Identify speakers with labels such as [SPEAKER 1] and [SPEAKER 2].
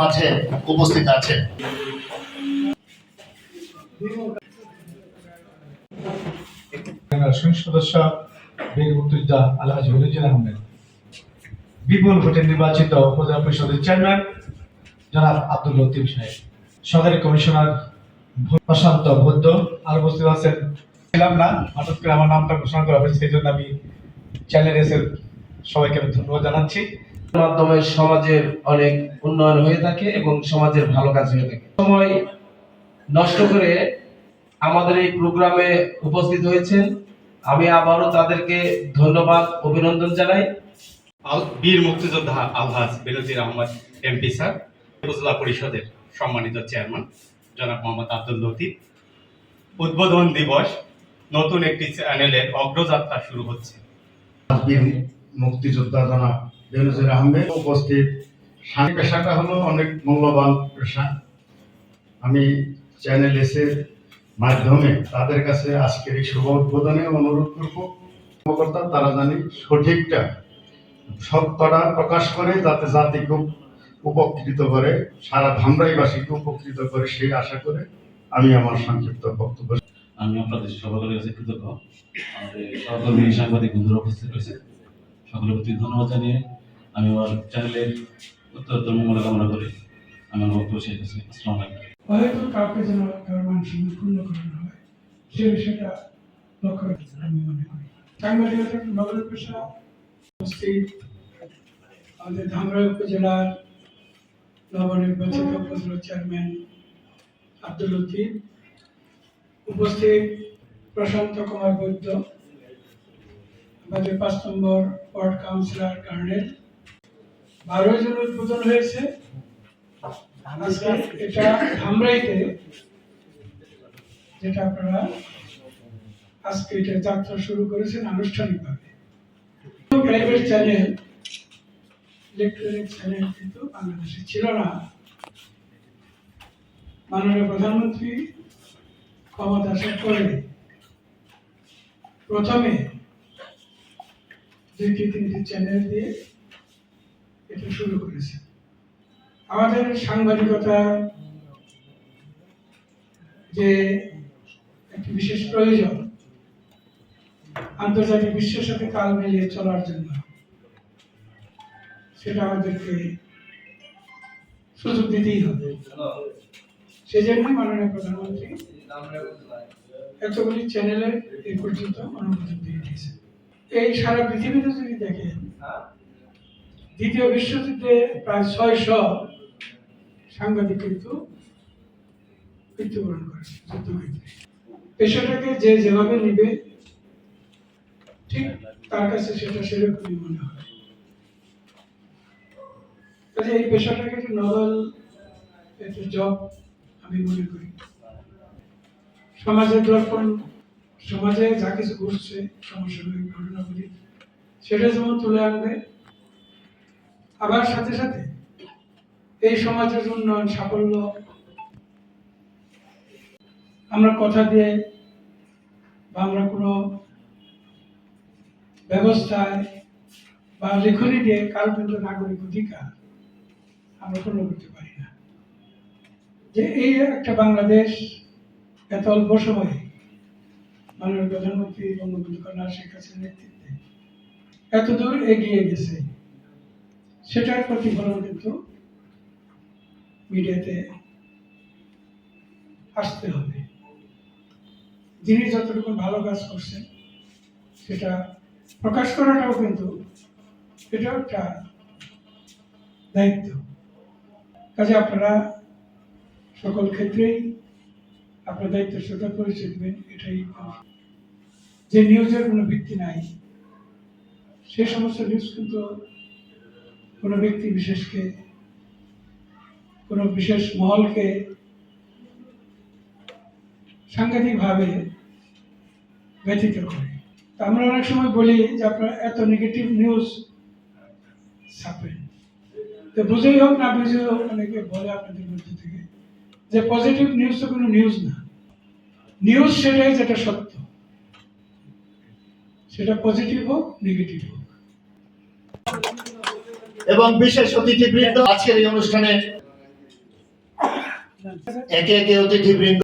[SPEAKER 1] মাঝে উপস্থিত
[SPEAKER 2] সংসদ সদস্য বীর মুক্তিযোদ্ধা আলহাজ আহমেদ। বিপুল ভোটে নির্বাচিত উপজেলা পরিষদের চেয়ারম্যান জনাব আব্দুল লতিফ সাহেব। কমিশনার প্রশান্ত বৌদ্ধ আর উপস্থিত আছেন ছিলাম না, হঠাৎ করে আমার নামটা ঘোষণা করা হয়েছে, সেই জন্য আমি চ্যানেল এসে সবাইকে আমি ধন্যবাদ জানাচ্ছি।
[SPEAKER 3] মাধ্যমে সমাজের অনেক উন্নয়ন হয়ে থাকে এবং সমাজের ভালো কাজ হয়ে থাকে। সময় নষ্ট করে আমাদের এই প্রোগ্রামে উপস্থিত হয়েছেন। আমি আবারও তাদেরকে ধন্যবাদ অভিনন্দন জানাই।
[SPEAKER 4] বীর মুক্তিযোদ্ধা আলহাজ বেনজির আহমদ এমপি স্যার উপজেলা পরিষদের সম্মানিত চেয়ারম্যান জনাব মোহাম্মদ আব্দুল লতিফ। উদ্বোধন দিবস নতুন একটি চ্যানেলের অগ্রযাত্রা শুরু হচ্ছে।
[SPEAKER 1] বীর মুক্তিযোদ্ধা জনাব বেনজির আহমেদ উপস্থিত। স্বামী পেশাটা হলো অনেক মূল্যবান পেশা। আমি চ্যানেল এসের মাধ্যমে তাদের কাছে আজকের এই শুভ উদ্বোধনে অনুরোধ করব। কর্মকর্তা, তারা জানি সঠিকটা, সত্যটা প্রকাশ করে, যাতে জাতি খুব উপকৃত করে, সারা ধামরাইবাসীকে উপকৃত করে সেই আশা করে আমি আমার সংক্ষিপ্ত বক্তব্য
[SPEAKER 5] আমি আপনাদের সকলের কাছে কৃতজ্ঞ। আমাদের সহকর্মী সাংবাদিক বন্ধুরা উপস্থিত রয়েছে সকলের প্রতি ধন্যবাদ জানিয়ে আমি আমার চ্যানেলের উত্তরোত্তর মঙ্গল কামনা করি। আমি আমার বক্তব্য শেষ আসসালামু আলাইকুম।
[SPEAKER 6] হয়তো কাউকে যেন মান সম্মান ক্ষুণ্ণ করানো হয়, সে বিষয়টা লক্ষ্য রাখতে আমি মনে করি। পেশা আমাদের ধামরাই উপজেলার নবনির্বাচিত উপজেলা চেয়ারম্যান আব্দুল উপস্থিত প্রশান্ত কুমার বৈদ্য আমাদের পাঁচ নম্বর ওয়ার্ড কাউন্সিলর কার্নেল। বারো জন উদ্বোধন হয়েছে। এটা ধামরাইতে, যেটা আপনারা আজকে এটা যাত্রা শুরু করেছেন আনুষ্ঠানিকভাবে। প্রাইভেট চ্যানেল ইলেকট্রনিক চ্যানেল কিন্তু বাংলাদেশে ছিল না। মাননীয় প্রধানমন্ত্রী ক্ষমতা আসার পরে প্রথমে দুইটি তিনটি চ্যানেল দিয়ে এটা শুরু করেছে। আমাদের সাংবাদিকতা যে একটি বিশেষ প্রয়োজন আন্তর্জাতিক বিশ্বের সাথে তাল মিলিয়ে চলার জন্য সেটা আমাদেরকে সুযোগ দিতেই হবে। সেজন্যই মাননীয় প্রধানমন্ত্রী এতগুলি চ্যানেলের এই পর্যন্ত অনুমোদন দিয়ে দিয়েছে এই সারা পৃথিবীতে যদি দেখেন, দ্বিতীয় বিশ্বযুদ্ধে প্রায় ছয়শো সাংবাদিক কিন্তু মৃত্যুবরণ করেছে যুদ্ধক্ষেত্রে পেশাটাকে যে যেভাবে নিবে, ঠিক তার কাছে সেটা সেরকমই মনে হয়। কাজে এই পেশাটাকে একটু নভেল একটু জব আমি মনে করি। সমাজের দর্পণ সমাজে যা কিছু ঘটছে, সমসাময়িক ঘটনাগুলি সেটা যেমন তুলে আনবে, আবার সাথে সাথে এই সমাজের উন্নয়ন, সাফল্য, আমরা কথা দিয়ে বা আমরা কোনো ব্যবস্থায় বা লেখনী দিয়ে কারও কিন্তু নাগরিক অধিকার আমরা পূর্ণ করতে পারি না। যে এই একটা বাংলাদেশ এত অল্প সময়ে মাননীয় প্রধানমন্ত্রী বঙ্গবন্ধু কন্যা শেখ হাসিনার নেতৃত্বে। এত দূর এগিয়ে গেছে। সেটার প্রতিফলন কিন্তু মিডিয়াতে আসতে হবে। যিনি যতটুকু ভালো কাজ করছেন, সেটা প্রকাশ করাটাও কিন্তু এটাও একটা দায়িত্ব। কাজে আপনারা সকল ক্ষেত্রেই আপনার দায়িত্বের সাথে পরিচয় দেবেন এটাই যে নিউজের কোনো ভিত্তি নাই, সে সমস্ত নিউজ কিন্তু কোনো ব্যক্তি বিশেষকে, কোনো বিশেষ মহলকে সাংঘাতিকভাবে ব্যথিত করে। তা আমরা অনেক সময় বলি যে আপনারা এত নেগেটিভ নিউজ ছাপেন। তো বুঝেই হোক না, বুঝেই হোক, অনেকে বলে আপনাদের মধ্যে থেকে যে পজিটিভ নিউজ তো কোনো নিউজ না। নিউজ সেটাই যেটা সত্য। সেটা পজিটিভ হোক, নেগেটিভ হোক।
[SPEAKER 7] এবং বিশেষ অতিথিবৃন্দ, আজকের এই অনুষ্ঠানে একে একে অতিথিবৃন্দ